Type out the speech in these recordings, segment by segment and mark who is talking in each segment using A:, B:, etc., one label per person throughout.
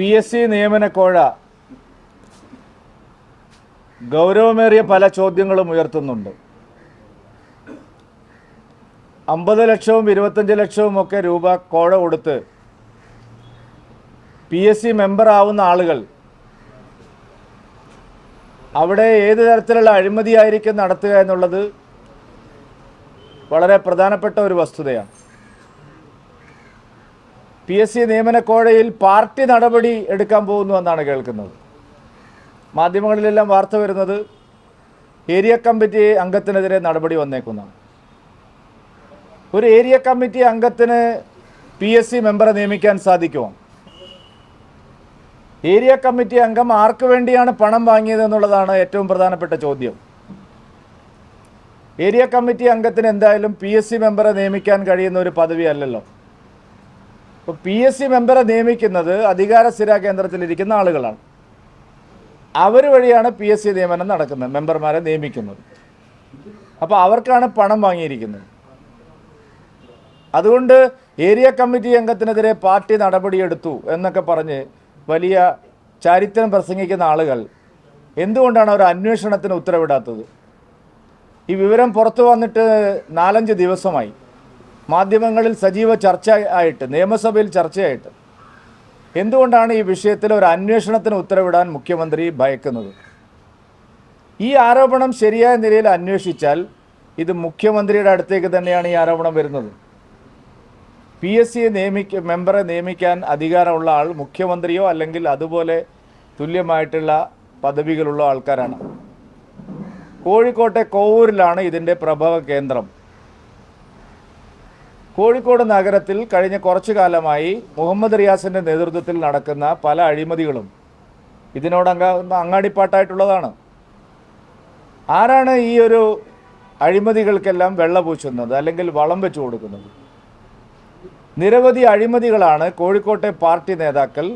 A: P S C നിയമനക്കോഴ ഗൗരവമേറിയ പല ചോദ്യങ്ങളും ഉയർത്തുന്നുണ്ട്. അമ്പത് ലക്ഷവും ഇരുപത്തഞ്ച് ലക്ഷവും ഒക്കെ രൂപ കോഴ കൊടുത്ത് പി എസ് സി മെമ്പർ ആവുന്ന ആളുകൾ അവിടെ ഏത് തരത്തിലുള്ള അഴിമതിയായിരിക്കും നടത്തുക എന്നുള്ളത് വളരെ പ്രധാനപ്പെട്ട ഒരു വസ്തുതയാണ്. പി എസ് സി നിയമനക്കോഴയിൽ പാർട്ടി നടപടി എടുക്കാൻ പോകുന്നു എന്നാണ് കേൾക്കുന്നത്. മാധ്യമങ്ങളിലെല്ലാം വാർത്ത വരുന്നത് ഏരിയ കമ്മിറ്റി അംഗത്തിനെതിരെ നടപടി വന്നേക്കുന്നതാണ്. ഒരു ഏരിയ കമ്മിറ്റി അംഗത്തിന് പി എസ് സി മെമ്പറെ നിയമിക്കാൻ സാധിക്കുമോ? ഏരിയ കമ്മിറ്റി അംഗം ആർക്ക് വേണ്ടിയാണ് പണം വാങ്ങിയത് എന്നുള്ളതാണ് ഏറ്റവും പ്രധാനപ്പെട്ട ചോദ്യം. ഏരിയ കമ്മിറ്റി അംഗത്തിന് എന്തായാലും പി എസ് സി മെമ്പറെ നിയമിക്കാൻ കഴിയുന്ന ഒരു പദവി അല്ലല്ലോ. അപ്പോൾ പി എസ് സി മെമ്പറെ നിയമിക്കുന്നത് അധികാര സ്ഥിര കേന്ദ്രത്തിലിരിക്കുന്ന ആളുകളാണ്. അവർ വഴിയാണ് പി എസ് സി നിയമനം നടക്കുന്നത് മെമ്പർമാരെ നിയമിക്കുന്നത്. അപ്പോൾ അവർക്കാണ് പണം വാങ്ങിയിരിക്കുന്നത്. അതുകൊണ്ട് ഏരിയ കമ്മിറ്റി അംഗത്തിനെതിരെ പാർട്ടി നടപടിയെടുത്തു എന്നൊക്കെ പറഞ്ഞ് വലിയ ചരിത്രം പ്രസംഗിക്കുന്ന ആളുകൾ എന്തുകൊണ്ടാണ് അവർ അന്വേഷണത്തിന് ഉത്തരവിടാത്തത്? ഈ വിവരം പുറത്തു വന്നിട്ട് നാലഞ്ച് ദിവസമായി. മാധ്യമങ്ങളിൽ സജീവ ചർച്ച ആയിട്ട് നിയമസഭയിൽ ചർച്ചയായിട്ട്. എന്തുകൊണ്ടാണ് ഈ വിഷയത്തിൽ ഒരു അന്വേഷണത്തിന് ഉത്തരവിടാൻ മുഖ്യമന്ത്രി ഭയക്കുന്നത്? ഈ ആരോപണം ശരിയായ നിലയിൽ അന്വേഷിച്ചാൽ ഇത് മുഖ്യമന്ത്രിയുടെ അടുത്തേക്ക് തന്നെയാണ് ഈ ആരോപണം വരുന്നത്. പി എസ് സിയെ നിയമിക്ക മെമ്പറെ നിയമിക്കാൻ അധികാരമുള്ള ആൾ മുഖ്യമന്ത്രിയോ അല്ലെങ്കിൽ അതുപോലെ തുല്യമായിട്ടുള്ള പദവികളുള്ള ആൾക്കാരാണ്. കോഴിക്കോട്ടെ കോവൂരിലാണ് ഇതിന്റെ പ്രഭവ കേന്ദ്രം. കോഴിക്കോട് നഗരത്തിൽ കഴിഞ്ഞ കുറച്ചു കാലമായി മുഹമ്മദ് റിയാസിന്റെ നേതൃത്വത്തിൽ നടക്കുന്ന പല അഴിമതികളും ഇതിനോട് അങ്ങ അങ്ങാടിപ്പാട്ടായിട്ടുള്ളതാണ്. ആരാണ് ഈ ഒരു അഴിമതികൾക്കെല്ലാം വെള്ളപൂശുന്നത് അല്ലെങ്കിൽ വളം വെച്ചു കൊടുക്കുന്നത്? നിരവധി അഴിമതികളാണ് കോഴിക്കോട്ടെ പാർട്ടി നേതാക്കൾ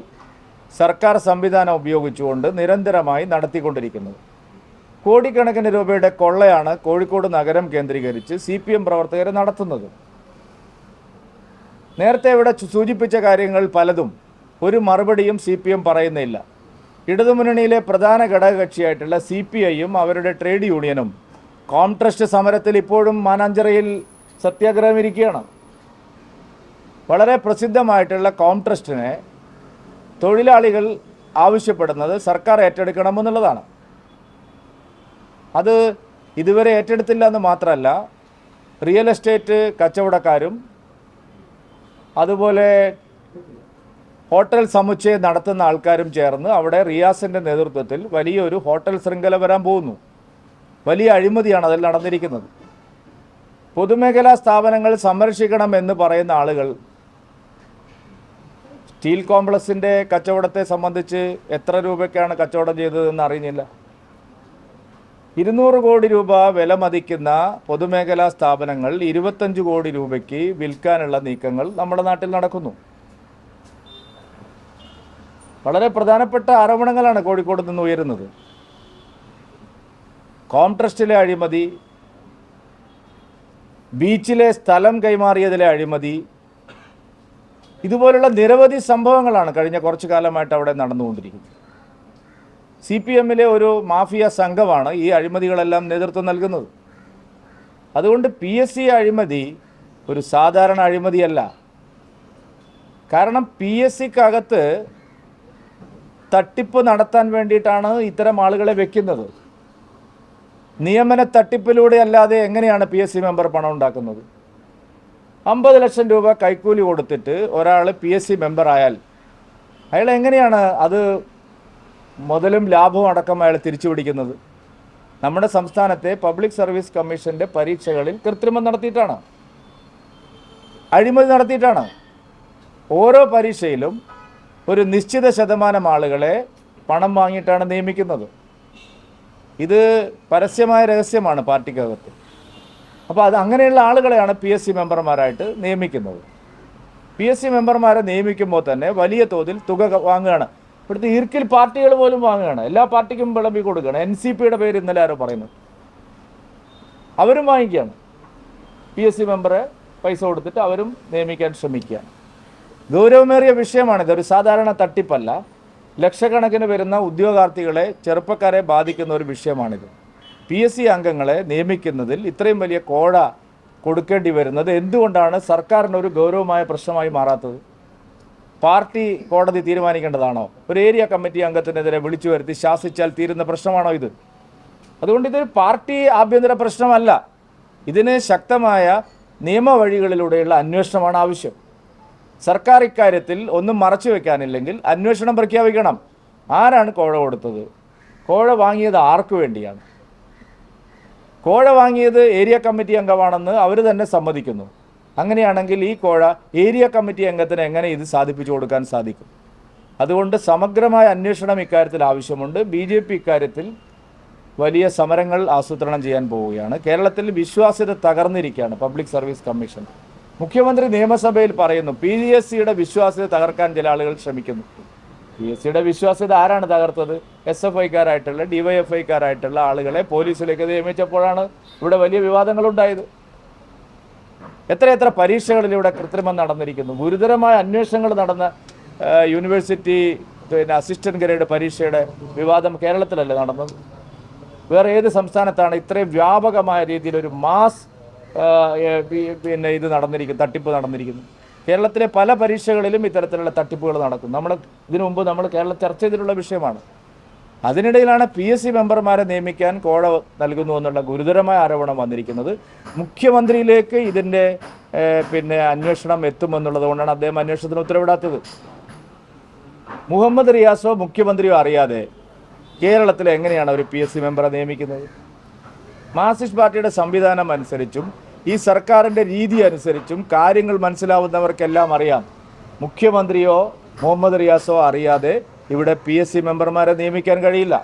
A: സർക്കാർ സംവിധാനം ഉപയോഗിച്ചുകൊണ്ട് നിരന്തരമായി നടത്തിക്കൊണ്ടിരിക്കുന്നത്. കോടിക്കണക്കിന് രൂപയുടെ കൊള്ളയാണ് കോഴിക്കോട് നഗരം കേന്ദ്രീകരിച്ച് സി പ്രവർത്തകർ നടത്തുന്നത്. നേരത്തെ ഇവിടെ സൂചിപ്പിച്ച കാര്യങ്ങൾ പലതും ഒരു മറുപടിയും സി പി എം പറയുന്നില്ല. ഇടതുമുന്നണിയിലെ പ്രധാന ഘടകകക്ഷിയായിട്ടുള്ള സി പി ഐയും അവരുടെ ട്രേഡ് യൂണിയനും കോംട്രസ്റ്റ് സമരത്തിൽ ഇപ്പോഴും മാനാഞ്ചിറയിൽ സത്യാഗ്രഹം ഇരിക്കുകയാണ് വളരെ പ്രസിദ്ധമായിട്ടുള്ള കോംട്രസ്റ്റിനെ തൊഴിലാളികൾ ആവശ്യപ്പെടുന്നത് സർക്കാർ ഏറ്റെടുക്കണമെന്നുള്ളതാണ്. അത് ഇതുവരെ ഏറ്റെടുത്തില്ല എന്ന് മാത്രമല്ല റിയൽ എസ്റ്റേറ്റ് കച്ചവടക്കാരും അതുപോലെ ഹോട്ടൽ സമുച്ചയം നടത്തുന്ന ആൾക്കാരും ചേർന്ന് അവിടെ റിയാസിന്റെ നേതൃത്വത്തിൽ വലിയൊരു ഹോട്ടൽ ശൃംഖല വരാൻ പോകുന്നു. വലിയ അഴിമതിയാണ് അതിൽ നടന്നിരിക്കുന്നത്. പൊതുമേഖലാ സ്ഥാപനങ്ങൾ സംരക്ഷിക്കണം എന്ന് പറയുന്ന ആളുകൾ സ്റ്റീൽ കോംപ്ലക്സിന്റെ കച്ചവടത്തെ സംബന്ധിച്ച് എത്ര രൂപയ്ക്കാണ് കച്ചവടം ചെയ്തതെന്ന് അറിയുന്നില്ല. ഇരുന്നൂറ് കോടി രൂപ വില മതിക്കുന്ന പൊതുമേഖലാ സ്ഥാപനങ്ങൾ ഇരുപത്തഞ്ച് കോടി രൂപയ്ക്ക് വിൽക്കാനുള്ള നീക്കങ്ങൾ നമ്മുടെ നാട്ടിൽ നടക്കുന്നു. വളരെ പ്രധാനപ്പെട്ട ആരോപണങ്ങളാണ് കോഴിക്കോട് നിന്ന് ഉയരുന്നത്. കോംട്രസ്റ്റിലെ അഴിമതി ബീച്ചിലെ സ്ഥലം കൈമാറിയതിലെ അഴിമതി ഇതുപോലുള്ള നിരവധി സംഭവങ്ങളാണ് കഴിഞ്ഞ കുറച്ചു കാലമായിട്ട് അവിടെ നടന്നുകൊണ്ടിരിക്കുന്നത്. സി പി എമ്മിലെ ഒരു മാഫിയ സംഘമാണ് ഈ അഴിമതികളെല്ലാം നേതൃത്വം നൽകുന്നത്. അതുകൊണ്ട് പി എസ് സി അഴിമതി ഒരു സാധാരണ അഴിമതിയല്ല. കാരണം പി എസ് സിക്കകത്ത് തട്ടിപ്പ് നടത്താൻ വേണ്ടിയിട്ടാണ് ഇത്തരം ആളുകളെ വെക്കുന്നത്. നിയമന തട്ടിപ്പിലൂടെ അല്ലാതെ എങ്ങനെയാണ് പി എസ് സി മെമ്പർ പണം ഉണ്ടാക്കുന്നത്? അമ്പത് ലക്ഷം രൂപ കൈക്കൂലി കൊടുത്തിട്ട് ഒരാൾ പി എസ് സി മെമ്പറായാൽ അയാൾ എങ്ങനെയാണ് അത് മുതലും ലാഭവും അടക്കം അയാൾ തിരിച്ചു പിടിക്കുന്നത് നമ്മുടെ സംസ്ഥാനത്തെ പബ്ലിക് സർവീസ് കമ്മീഷന്റെ പരീക്ഷകളിൽ കൃത്രിമം നടത്തിയിട്ടാണ്. അഴിമതി നടത്തിയിട്ടാണ്. ഓരോ പരീക്ഷയിലും ഒരു നിശ്ചിത ശതമാനം ആളുകളെ പണം വാങ്ങിയിട്ടാണ് നിയമിക്കുന്നത്. ഇത് പരസ്യമായ രഹസ്യമാണ് പാർട്ടിക്കകത്ത്. അപ്പോൾ അത് അങ്ങനെയുള്ള ആളുകളെയാണ് പി എസ് സി മെമ്പർമാരായിട്ട് നിയമിക്കുന്നത്. പി എസ് സി മെമ്പർമാരെ നിയമിക്കുമ്പോൾ തന്നെ വലിയ തോതിൽ തുക വാങ്ങുകയാണ്. ഇവിടുത്തെ ഈർക്കിൽ പാർട്ടികൾ പോലും വാങ്ങുകയാണ്. എല്ലാ പാർട്ടിക്കും വിളമ്പി കൊടുക്കുകയാണ്. എൻ സി പിയുടെ പേര് ഇന്നലെ ആരോ പറയുന്നത് അവരും വാങ്ങിക്കുകയാണ്. പി എസ് സി മെമ്പറെ പൈസ കൊടുത്തിട്ട് അവരും നിയമിക്കാൻ ശ്രമിക്കുകയാണ്. ഗൗരവമേറിയ വിഷയമാണിത് ഒരു സാധാരണ തട്ടിപ്പല്ല. ലക്ഷക്കണക്കിന് വരുന്ന ഉദ്യോഗാർത്ഥികളെ ചെറുപ്പക്കാരെ ബാധിക്കുന്ന ഒരു വിഷയമാണിത്. പി എസ് സി അംഗങ്ങളെ നിയമിക്കുന്നതിൽ ഇത്രയും വലിയ കോഴ കൊടുക്കേണ്ടി വരുന്നത് എന്തുകൊണ്ടാണ് സർക്കാരിന് ഒരു ഗൗരവമായ പ്രശ്നമായി മാറാത്തത്? പാർട്ടി കോടതി തീരുമാനിക്കേണ്ടതാണോ? ഒരു ഏരിയ കമ്മിറ്റി അംഗത്തിനെതിരെ വിളിച്ചു വരുത്തി ശാസിച്ചാൽ തീരുന്ന പ്രശ്നമാണോ ഇത്? അതുകൊണ്ട് ഇതൊരു പാർട്ടി ആഭ്യന്തര പ്രശ്നമല്ല. ഇതിന് ശക്തമായ നിയമവഴികളിലൂടെയുള്ള അന്വേഷണമാണ് ആവശ്യം. സർക്കാർ ഇക്കാര്യത്തിൽ ഒന്നും മറച്ചു വെക്കാനില്ലെങ്കിൽ അന്വേഷണം പ്രഖ്യാപിക്കണം. ആരാണ് കോഴ കൊടുത്തത്? കോഴ വാങ്ങിയത് ആർക്കു വേണ്ടിയാണ്? കോഴ വാങ്ങിയത് ഏരിയ കമ്മിറ്റി അംഗമാണെന്ന് അവർ തന്നെ സമ്മതിക്കുന്നു. അങ്ങനെയാണെങ്കിൽ ഈ കോഴ ഏരിയ കമ്മിറ്റി അംഗത്തിന് എങ്ങനെ ഇത് സാധിപ്പിച്ചു കൊടുക്കാൻ സാധിക്കും? അതുകൊണ്ട് സമഗ്രമായ അന്വേഷണം ഇക്കാര്യത്തിൽ ആവശ്യമുണ്ട്. ബി ജെ പി ഇക്കാര്യത്തിൽ വലിയ സമരങ്ങൾ ആസൂത്രണം ചെയ്യാൻ പോവുകയാണ്. കേരളത്തിൽ വിശ്വാസ്യത തകർന്നിരിക്കുകയാണ് പബ്ലിക് സർവീസ് കമ്മീഷൻ. മുഖ്യമന്ത്രി നിയമസഭയിൽ പറയുന്നു പി ജി എസ് സിയുടെ വിശ്വാസ്യത തകർക്കാൻ ചില ആളുകൾ ശ്രമിക്കുന്നു. പി എസ് സിയുടെ വിശ്വാസ്യത ആരാണ് തകർത്തത്? എസ് എഫ് ഐക്കാരായിട്ടുള്ള ഡിവൈഎഫ് ഐക്കാരായിട്ടുള്ള ആളുകളെ പോലീസിലേക്ക് നിയമിച്ചപ്പോഴാണ് ഇവിടെ വലിയ വിവാദങ്ങളുണ്ടായത്. എത്രയെത്ര പരീക്ഷകളിലൂടെ കൃത്രിമം നടന്നിരിക്കുന്നു. ഗുരുതരമായ അന്വേഷണങ്ങൾ നടന്ന യൂണിവേഴ്സിറ്റി പിന്നെ അസിസ്റ്റന്റ് ഗ്രേഡ് പരീക്ഷയുടെ വിവാദം കേരളത്തിലല്ലേ നടന്നത്? വേറെ ഏത് സംസ്ഥാനത്താണ് ഇത്രയും വ്യാപകമായ രീതിയിൽ ഒരു മാസ് പിന്നെ ഇത് നടന്നിരിക്കുന്നു തട്ടിപ്പ് നടന്നിരിക്കുന്നു? കേരളത്തിലെ പല പരീക്ഷകളിലും ഇത്തരത്തിലുള്ള തട്ടിപ്പുകൾ നടക്കും നമ്മൾ ഇതിനു മുമ്പ് നമ്മൾ കേരളം ചർച്ച ചെയ്തിട്ടുള്ള വിഷയമാണ്. അതിനിടയിലാണ് പി എസ് സി മെമ്പർമാരെ നിയമിക്കാൻ കോഴ നൽകുന്നു എന്നുള്ള ഗുരുതരമായ ആരോപണം വന്നിരിക്കുന്നത്. മുഖ്യമന്ത്രിയിലേക്ക് ഇതിന്റെ പിന്നെ അന്വേഷണം എത്തുമെന്നുള്ളത് കൊണ്ടാണ് അദ്ദേഹം അന്വേഷണത്തിന് ഉത്തരവിടാത്തത്. മുഹമ്മദ് റിയാസോ മുഖ്യമന്ത്രിയോ അറിയാതെ കേരളത്തിൽ എങ്ങനെയാണ് ഒരു പി എസ് സി മെമ്പറെ നിയമിക്കുന്നത്? മാർസിസ്റ്റ് പാർട്ടിയുടെ സംവിധാനം അനുസരിച്ചും ഈ സർക്കാരിന്റെ രീതി അനുസരിച്ചും കാര്യങ്ങൾ മനസ്സിലാവുന്നവർക്കെല്ലാം അറിയാം. മുഖ്യമന്ത്രിയോ മുഹമ്മദ് റിയാസോ അറിയാതെ ഇവിടെ പി എസ് സി മെമ്പർമാരെ നിയമിക്കാൻ കഴിയില്ല.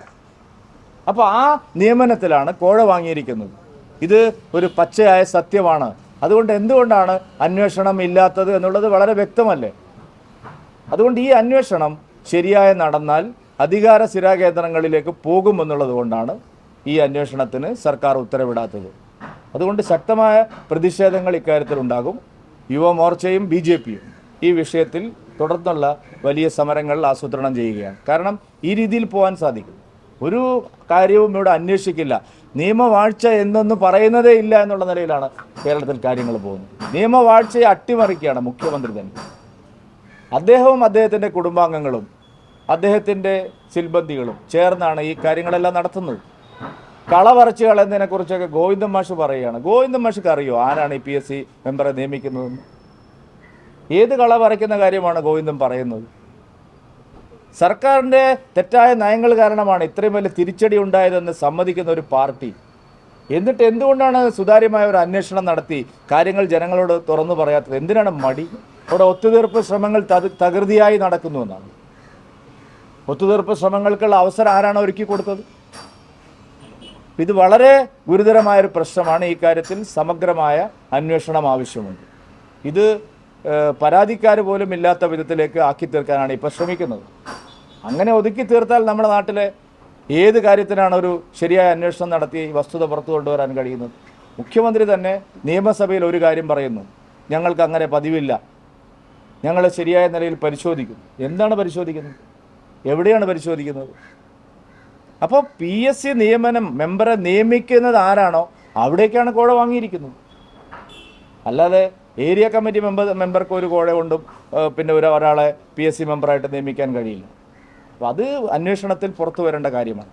A: അപ്പോൾ ആ നിയമനത്തിലാണ് കോഴ വാങ്ങിയിരിക്കുന്നത്. ഇത് ഒരു പച്ചയായ സത്യമാണ്. അതുകൊണ്ട് എന്തുകൊണ്ടാണ് അന്വേഷണം ഇല്ലാത്തത് എന്നുള്ളത് വളരെ വ്യക്തമല്ലേ? അതുകൊണ്ട് ഈ അന്വേഷണം ശരിയായ നടന്നാൽ അധികാര സ്ഥിരാകേന്ദ്രങ്ങളിലേക്ക് പോകുമെന്നുള്ളത് കൊണ്ടാണ് ഈ അന്വേഷണത്തിന് സർക്കാർ ഉത്തരവിടാത്തത്. അതുകൊണ്ട് ശക്തമായ പ്രതിഷേധങ്ങൾ ഇക്കാര്യത്തിൽ ഉണ്ടാകും യുവമോർച്ചയും ബി ജെ പിയും ഈ വിഷയത്തിൽ തുടർന്നുള്ള വലിയ സമരങ്ങൾ ആസൂത്രണം ചെയ്യുകയാണ്. കാരണം ഈ രീതിയിൽ പോകാൻ സാധിക്കും. ഒരു കാര്യവും ഇവിടെ അന്വേഷിക്കില്ല. നിയമവാഴ്ച എന്നൊന്നും പറയുന്നതേ ഇല്ല എന്നുള്ള നിലയിലാണ് കേരളത്തിൽ കാര്യങ്ങൾ പോകുന്നത്. നിയമവാഴ്ചയെ അട്ടിമറിക്കുകയാണ് മുഖ്യമന്ത്രി തന്നെ. അദ്ദേഹവും അദ്ദേഹത്തിന്റെ കുടുംബാംഗങ്ങളും അദ്ദേഹത്തിന്റെ സിൽബന്ധികളും ചേർന്നാണ് ഈ കാര്യങ്ങളെല്ലാം നടത്തുന്നത്. കളവറച്ച് കളയുന്നതിനെക്കുറിച്ചൊക്കെ കളയുന്നതിനെ കുറിച്ചൊക്കെ ഗോവിന്ദൻ മാഷ് പറയുകയാണ്. ഗോവിന്ദൻ മാഷിക്ക് അറിയോ ആരാണ് ഈ പി എസ് സി മെമ്പറെ നിയമിക്കുന്നതെന്ന്? ഏത് കള പറിക്കുന്ന കാര്യമാണ് ഗോവിന്ദം പറയുന്നത്? സർക്കാരിന്റെ തെറ്റായ നയങ്ങൾ കാരണമാണ് ഇത്രയും വലിയ തിരിച്ചടി ഉണ്ടായതെന്ന് സമ്മതിക്കുന്ന ഒരു പാർട്ടി. എന്നിട്ട് എന്തുകൊണ്ടാണ് സുതാര്യമായ ഒരു അന്വേഷണം നടത്തി കാര്യങ്ങൾ ജനങ്ങളോട് തുറന്നു പറയാത്തത്? എന്തിനാണ് മടി? അവിടെ ഒത്തുതീർപ്പ് ശ്രമങ്ങൾ തക- തകൃതിയായി നടക്കുന്നു എന്നാണ്. ഒത്തുതീർപ്പ് ശ്രമങ്ങൾക്കുള്ള അവസരം ആരാണ് ഒരുക്കി കൊടുത്തത്? ഇത് വളരെ ഗുരുതരമായ ഒരു പ്രശ്നമാണ് ഈ കാര്യത്തിൽ സമഗ്രമായ അന്വേഷണം ആവശ്യമുണ്ട്. ഇത് പരാതിക്കാർ പോലും ഇല്ലാത്ത വിധത്തിലേക്ക് ആക്കി തീർക്കാനാണ് ഇപ്പോൾ ശ്രമിക്കുന്നത്. അങ്ങനെ ഒതുക്കി തീർത്താൽ നമ്മുടെ നാട്ടിലെ ഏത് കാര്യത്തിനാണ് ഒരു ശരിയായ അന്വേഷണം നടത്തി ഈ വസ്തുത പുറത്തു കൊണ്ടുവരാൻ കഴിയുന്നത്? മുഖ്യമന്ത്രി തന്നെ നിയമസഭയിൽ ഒരു കാര്യം പറയുന്നു. ഞങ്ങൾക്ക് അങ്ങനെ പതിവില്ല. ഞങ്ങൾ ശരിയായ നിലയിൽ പരിശോധിക്കും എന്താണ് പരിശോധിക്കുന്നത്? എവിടെയാണ് പരിശോധിക്കുന്നത്? അപ്പോൾ പി എസ് സി നിയമനം മെമ്പറെ നിയമിക്കുന്നത് ആരാണോ അവിടേക്കാണ് കോഴ വാങ്ങിയിരിക്കുന്നത്. അല്ലാതെ ഏരിയ കമ്മിറ്റി മെമ്പർ മെമ്പർക്ക് ഒരു കോഴ കൊണ്ടും പിന്നെ ഒരു ഒരാളെ പി എസ് സി മെമ്പറായിട്ട് നിയമിക്കാൻ കഴിയില്ല. അപ്പോൾ അത് അന്വേഷണത്തിൽ പുറത്തു വരേണ്ട കാര്യമാണ്.